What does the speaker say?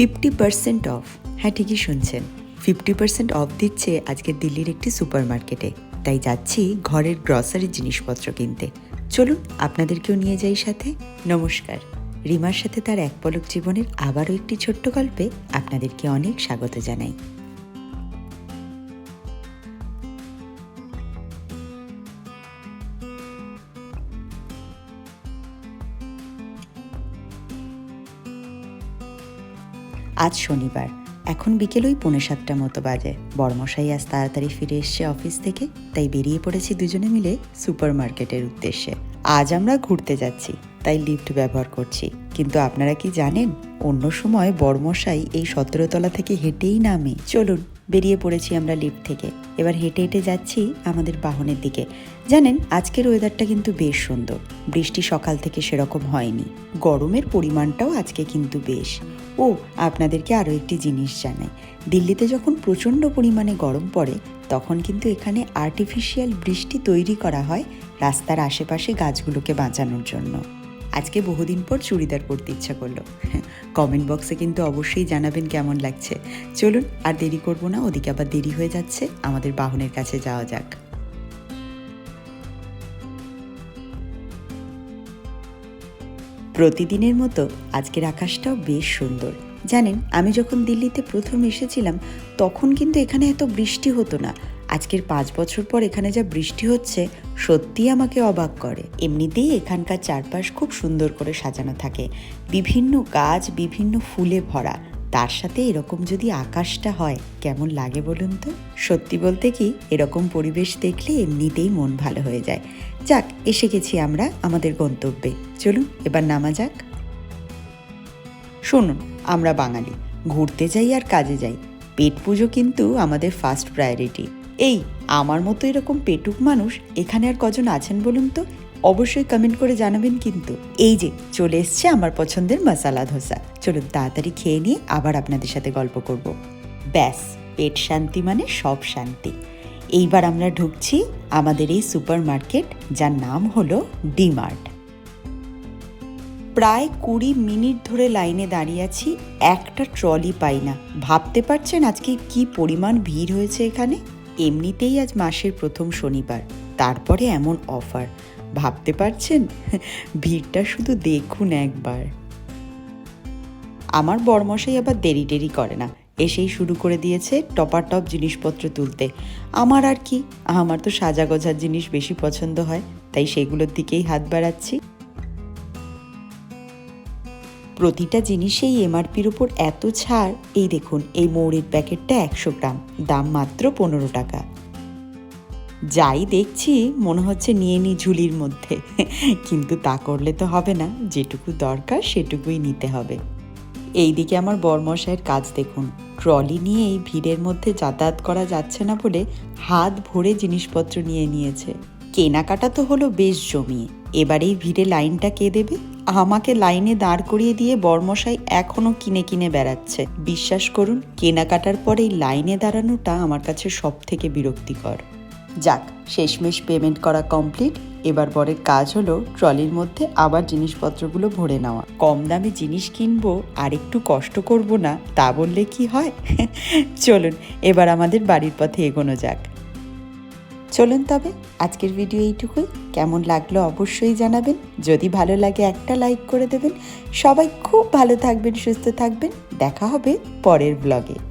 Fifty percent of. হ্যাঁ ঠিকই শুনছেন। ফিফটি পার্সেন্ট অফ দিচ্ছে আজকে দিল্লির একটি সুপার মার্কেটে তাই যাচ্ছি ঘরের গ্রসারি জিনিসপত্র কিনতে। চলুন আপনাদেরকেও নিয়ে যাই সাথে। নমস্কার। রিমার সাথে তার এক পলক জীবনের আবারও একটি ছোট্ট গল্পে আপনাদেরকে অনেক স্বাগত জানাই। আজ শনিবার। এখন বিকেল ওই পৌনে সাতটা মতো বাজে। বর্মশাই আজ তাড়াতাড়ি ফিরে এসছে অফিস থেকে, তাই বেরিয়ে পড়েছি দুজনে মিলে সুপার মার্কেটের উদ্দেশ্যে। আজ আমরা ঘুরতে যাচ্ছি, তাই লিফট ব্যবহার করছি। কিন্তু আপনারা কি জানেন, অন্য সময় বর্মশাই এই সতেরোতলা থেকে হেঁটেই নামে। চলুন। বেরিয়ে পড়েছি আমরা লিফট থেকে। এবার হেঁটে হেঁটে যাচ্ছি আমাদের বাহনের দিকে। জানেন, আজকের ওয়েদারটা কিন্তু বেশ সুন্দর। বৃষ্টি সকাল থেকে সেরকম হয়নি। গরমের পরিমাণটাও আজকে কিন্তু বেশ। ও, আপনাদেরকে আরও একটি জিনিস জানাই। দিল্লিতে যখন প্রচণ্ড পরিমাণে গরম পড়ে, তখন কিন্তু এখানে আর্টিফিশিয়াল বৃষ্টি তৈরি করা হয় রাস্তার আশেপাশে গাছগুলোকে বাঁচানোর জন্য। আজকে বহুদিন পর চুড়িদার পরতে ইচ্ছা করল। কমেন্ট বক্সে কিন্তু অবশ্যই জানাবেন কেমন লাগছে। চলুন, আর দেরি করব না, ওদিকে আবার দেরি হয়ে যাচ্ছে, আমাদের বাহনের কাছে যাওয়া যাক। প্রতিদিনের মতো আজকের আকাশটাও বেশ সুন্দর। জানেন, আমি যখন দিল্লিতে প্রথম এসেছিলাম, তখন কিন্তু এখানে এত বৃষ্টি হতো না। আজকের পাঁচ বছর পর এখানে যা বৃষ্টি হচ্ছে, সত্যিই আমাকে অবাক করে। এমনিতেই এখানকার চারপাশ খুব সুন্দর করে সাজানো থাকে। বিভিন্ন গাছ, বিভিন্ন ফুলে ভরা। তার সাথে এরকম যদি আকাশটা হয়, কেমন লাগে বলুন তো? সত্যি বলতে কি, এরকম পরিবেশ দেখলে এমনিতেই মন ভালো হয়ে যায়। যাক, এসে গেছি আমরা আমাদের গন্তব্যে। চলুন, এবার নামা যাক। শুনুন, আমরা বাঙালি। ঘুরতে যাই আর কাজে যাই। পেট পুজো কিন্তু আমাদের ফার্স্ট প্রায়োরিটি এই, আমার মতো এরকম পেটুক মানুষ এখানে আর কজন আছেন বলুন তো? অবশ্যই কমেন্ট করে জানাবেন কিন্তু। এই যে, চলে এসছে আমার পছন্দের মশালা ধোসা। চলুন তাড়াতাড়ি খেয়ে নিয়ে আবার আপনাদের সাথে গল্প করব। ব্যাস, পেট শান্তি মানে সব শান্তি। এইবার আমরা ঢুকছি আমাদের এই সুপার মার্কেট যার নাম হলো ডিমার্ট প্রায় কুড়ি মিনিট ধরে লাইনে দাঁড়িয়ে আছি, একটা ট্রলি পাই না। ভাবতে পারছেন আজকে কি পরিমাণ ভিড় হয়েছে এখানে? এমনিতেই আজ মাসের প্রথম শনিবার, তারপরে এমন অফার। ভাবতে পারছেন? ভিড়টা শুধু দেখুন একবার। আমার বরমশাই আবার দেরি টেরি করে না। এসেই শুরু করে দিয়েছে টপার টপ জিনিসপত্র তুলতে। আমার আর কি? আমার তো সাজা গোজার জিনিস বেশি পছন্দ হয়, তাই সেগুলোর দিকেই হাত বাড়াচ্ছি। প্রতিটা জিনিসেই এমআরপির উপর এত ছাড়, এই দেখুন, এই মৌরির প্যাকেটটা একশো গ্রাম, দাম মাত্র পনেরো টাকা। যাই দেখছি, মনে হচ্ছে নিয়ে নি ঝুলির মধ্যে, কিন্তু তা করলে তো হবে না, যেটুকু দরকার সেটুকুই নিতে হবে। এইদিকে আমার বরমশাইয়ের কাজ দেখুন, ট্রলি নিয়ে এই ভিড়ের মধ্যে যাতায়াত করা যাচ্ছে না বলে হাত ভরে জিনিসপত্র নিয়ে নিয়েছে। কেনাকাটা তো হলো বেশ জমিয়ে এবার এই ভিড়ে লাইনটা কে দেবে? আমাকে লাইনে দাঁড় করিয়ে দিয়ে বর্মশাই এখনও কিনে কিনে বেড়াচ্ছে। বিশ্বাস করুন, কেনাকাটার পরে এই লাইনে দাঁড়ানোটা আমার কাছে সব থেকে বিরক্তিকর। যাক, শেষমেশ পেমেন্ট করা কমপ্লিট এবার বরের কাজ হলো ট্রলির মধ্যে আবার জিনিসপত্রগুলো ভরে নেওয়া। কম দামে জিনিস কিনবো আর একটু কষ্ট করব না, তা বললে কি হয়? চলুন, এবার আমাদের বাড়ির পথে এগোনো যাক। চলুন তবে আজকের ভিডিও এইটুকুই। কেমন লাগল অবশ্যই জানাবেন। যদি ভালো লাগে একটা লাইক করে দেবেন। সবাই খুব ভালো থাকবেন, সুস্থ থাকবেন। দেখা হবে পরের ব্লগে